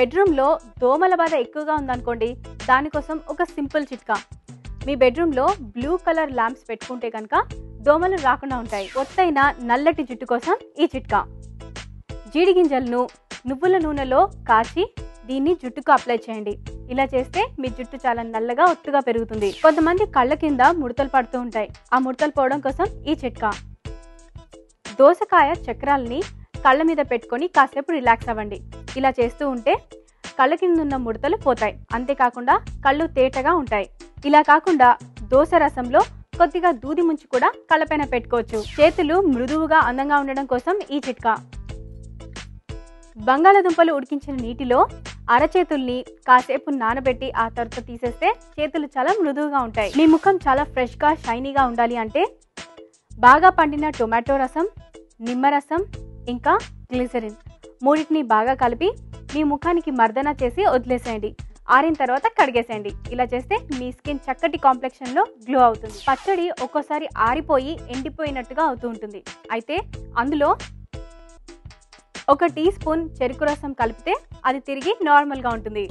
బెడ్రూమ్లో దోమల బాధ ఎక్కువగా ఉందనుకోండి దానికోసం ఒక సింపుల్ చిట్కా. మీ బెడ్రూమ్లో బ్లూ కలర్ ల్యాంప్స్ పెట్టుకుంటే కనుక దోమలు రాకుండా ఉంటాయి. ఒత్తైన నల్లటి జుట్టు కోసం ఈ చిట్కా. జీడి గింజలను నువ్వుల నూనెలో కాచి దీన్ని జుట్టుకు అప్లై చేయండి. ఇలా చేస్తే మీ జుట్టు చాలా నల్లగా ఒత్తుగా పెరుగుతుంది. కొంతమంది కళ్ళ కింద ముడతలు పడుతూ ఉంటాయి. ఆ ముడతలు పోవడం కోసం ఈ చిట్కా. దోసకాయ చక్రాలని కళ్ళ మీద పెట్టుకొని కాసేపు రిలాక్స్ అవ్వండి. ఇలా చేస్తూ ఉంటే కళ్ళ కింద ఉన్న ముడతలు పోతాయి. అంతేకాకుండా కళ్ళు తేటగా ఉంటాయి. ఇలా కాకుండా దోస రసంలో కొద్దిగా దూది ముంచి కూడా కళ్ళపైన పెట్టుకోవచ్చు. చేతులు మృదువుగా అందంగా ఉండడం కోసం ఈ చిట్కా. బంగాళదుంపలు ఉడికించిన నీటిలో అరచేతుల్ని కాసేపు నానబెట్టి ఆ తర్వాత తీసేస్తే చేతులు చాలా మృదువుగా ఉంటాయి. మీ ముఖం చాలా ఫ్రెష్గా షైనీగా ఉండాలి అంటే బాగా పండిన టొమాటో రసం నిమ్మరసం ఇంకా గ్లిసరిన్. మూడింటిని బాగా కలిపి మీ ముఖానికి మర్దన చేసి వదిలేసేయండి. ఆరిన తర్వాత కడిగేసేయండి. ఇలా చేస్తే మీ స్కిన్ చక్కటి కాంప్లెక్షన్లో గ్లో అవుతుంది. పచ్చడి ఒక్కోసారి ఆరిపోయి ఎండిపోయినట్టుగా అవుతూ ఉంటుంది. అయితే అందులో ఒక టీ స్పూన్ చెరుకు రసం కలిపితే అది తిరిగి నార్మల్గా ఉంటుంది.